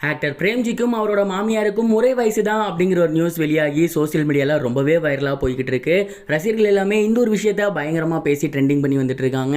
Actor பிரேம்ஜிக்கும் அவரோட மாமியாருக்கும் ஒரே வயசு தான் அப்படிங்கிற ஒரு நியூஸ் வெளியாகி சோஷியல் மீடியாவில் ரொம்பவே வைரலாக போய்கிட்டு இருக்கு. ரசிகர்கள் எல்லாமே இந்த ஒரு விஷயத்த பயங்கரமாக பேசி ட்ரெண்டிங் பண்ணி வந்துட்டு இருக்காங்க.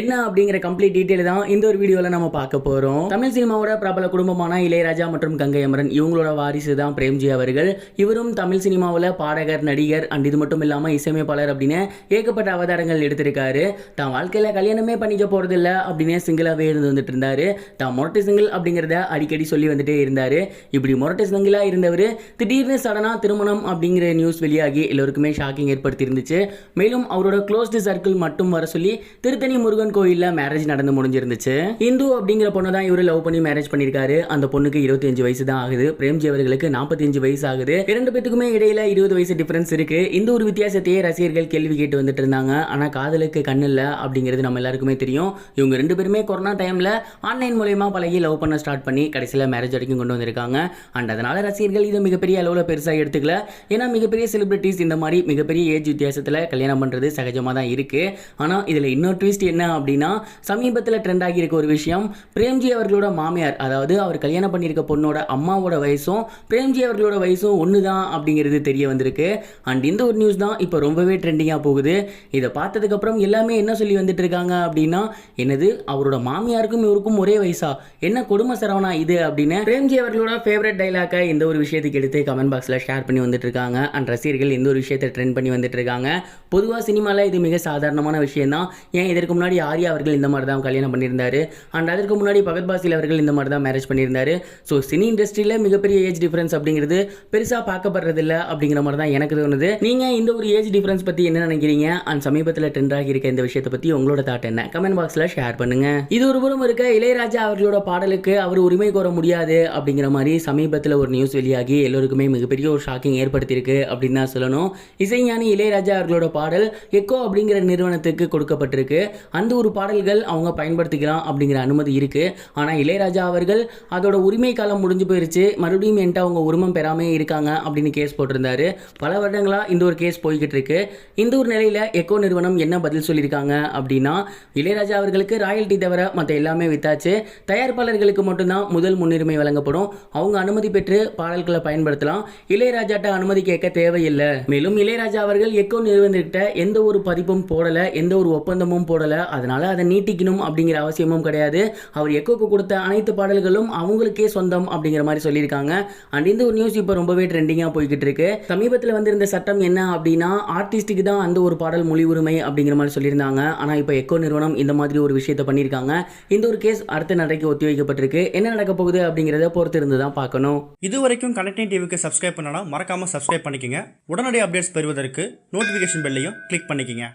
என்ன அப்படிங்கிற கம்ப்ளீட் டீட்டெயில் தான் இந்த ஒரு வீடியோவில் நம்ம பார்க்க போகிறோம் தமிழ் சினிமாவோட பிரபல குடும்பமான இளையராஜா மற்றும் கங்கை அமரன் இவங்களோட வாரிசு தான் பிரேம்ஜி அவர்கள். இவரும் தமிழ் சினிமாவில் பாடகர் நடிகர் அண்ட் இது மட்டும் இல்லாமல் இசையமைப்பாளர் அப்படின்னு ஏகப்பட்ட அவதாரங்கள் எடுத்திருக்காரு. தான் வாழ்க்கையில் கல்யாணமே பண்ணிக்க போகிறதில்ல அப்படின்னு சிங்கிளாகவே இருந்து வந்துட்டு இருந்தாரு. தான் மொட்டை சிங்கிள் அப்படிங்கிறத அடிக்கடி சொல்லி இருந்துகிட்டே இருந்தார். இப்படி மொரட்டை சங்கிலாக இருந்தவர் திடீர்னு சடனாக திருமணம் அப்படிங்கிற நியூஸ் வெளியாகி எல்லோருக்குமே ஷாக்கிங் ஏற்படுத்தி இருந்துச்சு மேலும் அவரோட க்ளோஸ்டு சர்க்கிள் மட்டும் வர சொல்லி திருத்தணி முருகன் கோயிலில் மேரேஜ் நடந்து முடிஞ்சிருந்துச்சு. இந்து அப்படிங்கிற பொண்ணை தான் இவர் லவ் பண்ணி மேரேஜ் பண்ணியிருக்காரு. அந்த பொண்ணுக்கு இருபத்தஞ்சு வயசு தான் ஆகுது. பிரேம்ஜி அவர்களுக்கு நாற்பத்தஞ்சு வயசு ஆகுது. இரண்டு பேத்துக்குமே இடையில இருபது வயசு டிஃபரன்ஸ் இருக்கு. இந்த ஒரு வித்தியாசத்தையே ரசிகர்கள் கேள்வி கேட்டு வந்துட்டு இருந்தாங்க. ஆனால் காதலுக்கு கண் இல்லை அப்படிங்கிறது நம்ம எல்லாருக்குமே தெரியும். இவங்க ரெண்டு பேருமே கொரோனா டைமில் ஆன்லைன் மூலயமா பழகி லவ் பண்ண ஸ்டார்ட் பண்ணி கடைசியில் மேரேஜ் வரைக்கும் கொண்டு வந்திருக்காங்க. அண்ட் அதனால ரசிகர்கள் இதை மிகப்பெரிய அளவில் பெருசாக எடுத்துக்கல. ஏன்னா மிகப்பெரிய செலிபிரிட்டிஸ் இந்த மாதிரி மிகப்பெரிய ஏஜ் வித்தியாசத்தில் கல்யாணம் பண்ணுறது சகஜமாக தான் இருக்கு. ஆனால் இதில் இன்னொரு ட்விஸ்ட் என்ன அப்படின்னா சமீபத்தில் ட்ரெண்ட் ஆகியிருக்க ஒரு விஷயம். பிரேம்ஜி அவர்களோட மாமியார் அதாவது அவர் கல்யாணம் பண்ணியிருக்க பொண்ணோட அம்மாவோட வயசும் பிரேம்ஜி அவர்களோட வயசும் ஒன்று தான் அப்படிங்கிறது தெரிய வந்திருக்கு. அண்ட் இந்த ஒரு நியூஸ் தான் இப்போ ரொம்பவே ட்ரெண்டிங்காக போகுது. இதை பார்த்ததுக்கப்புறம் எல்லாமே என்ன சொல்லி வந்துட்டு இருக்காங்க அப்படின்னா என்னது அவரோட மாமியாருக்கும் இவருக்கும் ஒரே வயசா? என்ன கொடுமை சரவணா இது அப்படின்னு பிரேம்ஜி அவர்களோட ஃபேவரட் டைலாக்கை இந்த ஒரு விஷயத்துக்கு எடுத்து கமெண்ட் பாக்ஸில் ஷேர் பண்ணி வந்துட்டு இருக்காங்க அண்ட் ரசிகர்கள் இந்த ஒரு விஷயத்தை ட்ரெண்ட் பண்ணி வந்துட்டு இருக்காங்க பொதுவாக சினிமாவில் இது மிக சாதாரணமான விஷயம் தான் ஏன் இதற்கு முன்னாடி ஆர்யா அவர்கள் இந்த மாதிரி தான் கல்யாணம் பண்ணியிருந்தாரு. அண்ட் அதற்கு முன்னாடி பகத் பாசில் அவர்கள் இந்த மாதிரி தான் மேரேஜ் பண்ணியிருந்தாரு. ஸோ சினி இண்டஸ்ட்ரியில் மிகப்பெரிய ஏஜ் டிஃப்ரென்ஸ் அப்படிங்கிறது பெருசாக பார்க்கப்படுறதில்ல அப்படிங்கிற மாதிரி தான் எனக்கு தோணுது. நீங்கள் இந்த ஒரு ஏஜ் டிஃப்ரென்ஸ் பற்றி என்ன நினைக்கிறீங்க? அண்ட் சமீபத்தில் ட்ரெண்ட் ஆகியிருக்க இருக்க இந்த விஷயத்தை பற்றி உங்களோட தாட் என்ன? கமெண்ட் பாக்ஸில் ஷேர் பண்ணுங்கள் இது ஒருபுறம் இருக்க இளையராஜா அவர்களோட பாடலுக்கு அவர் உரிமை கோர முடியாது அப்படிங்கிற மாதிரி சமீபத்தில் ஒரு நியூஸ் வெளியாகி எல்லோருக்குமே மிகப்பெரிய ஒரு ஷாக்கிங் ஏற்படுத்தியிருக்கு அப்படின்னு தான் சொல்லணும். இசைஞானி இளையராஜா அவர்களோட பாடல் எக்கோ அப்படிங்கிற நிறுவனத்துக்கு கொடுக்கப்பட்டிருக்கு. அந்த ஒரு பாடல்கள் அவங்க பயன்படுத்திக்கலாம் அப்படிங்கிற அனுமதி இருக்கு. ஆனால் இளையராஜா அவர்கள் அதோட உரிமை காலம் முடிஞ்சு போயிருச்சு. மறுபடியும் என்கிட்ட அவங்க உரிமம் பெறாமே இருக்காங்க அப்படின்னு கேஸ் போட்டிருந்தாரு. பல வருடங்களா இந்த ஒரு கேஸ் போய்கிட்டு இருக்கு. இந்த ஒரு நிலையில் எக்கோ நிறுவனம் என்ன பதில் சொல்லியிருக்காங்க அப்படின்னா இளையராஜா அவர்களுக்கு ராயல்டி தவிர மற்ற எல்லாமே வித்தாச்சு. தயாரிப்பாளர்களுக்கு மட்டும்தான் முதல் முன்னுரிமை வழங்கப்படும். அவங்க அனுமதி பெற்று பாடல்களை பயன்படுத்தலாம். இளையராஜாட்ட அனுமதி கேட்க தேவையில்லை. மேலும் இளையராஜா அவர்கள் எக்கோ நிறுவனத்திட்ட எந்த ஒரு பதிப்பும் போடல எந்த ஒரு ஒப்பந்தமும் போடல. அதனால அதை நீட்டிக்கணும் அப்படிங்கிற அவசியமும் கிடையாது. அவர் எக்கோக்கு கொடுத்த அனைத்து பாடல்களும் அவங்களுக்கே சொந்தம் அப்படிங்கிற மாதிரி சொல்லியிருக்காங்க. அண்ட் இந்த ஒரு நியூஸ் இப்போ ரொம்பவே ட்ரெண்டிங்காக போய்கிட்டு இருக்கு. சமீபத்தில் வந்திருந்த சட்டம் என்ன அப்படின்னா ஆர்டிஸ்ட்டுக்கு தான் அந்த ஒரு பாடல் மொழி உரிமை அப்படிங்கிற மாதிரி சொல்லியிருந்தாங்க. ஆனால் இப்போ எக்கோ நிறுவனம் இந்த மாதிரி ஒரு விஷயத்தை பண்ணியிருக்காங்க. இந்த ஒரு கேஸ் அடுத்த நடைக்கு ஒத்தி வைக்கப்பட்டிருக்கு. என்ன நடக்க போகுது அப்படிங்கிறத பொறுத்து இருந்து தான் பார்க்கணும். இது வரைக்கும் கனெக்டிங் டிவிக்கு சப்ஸ்கிரைப் பண்ணனா மறக்காமல் சப்ஸ்கிரைப் பண்ணிக்கங்க. உடனடி அப்டேட்ஸ் பெறுவதற்கு நோட்டிஃபிகேஷன் பெல்லையும் கிளிக் பண்ணிக்கங்க.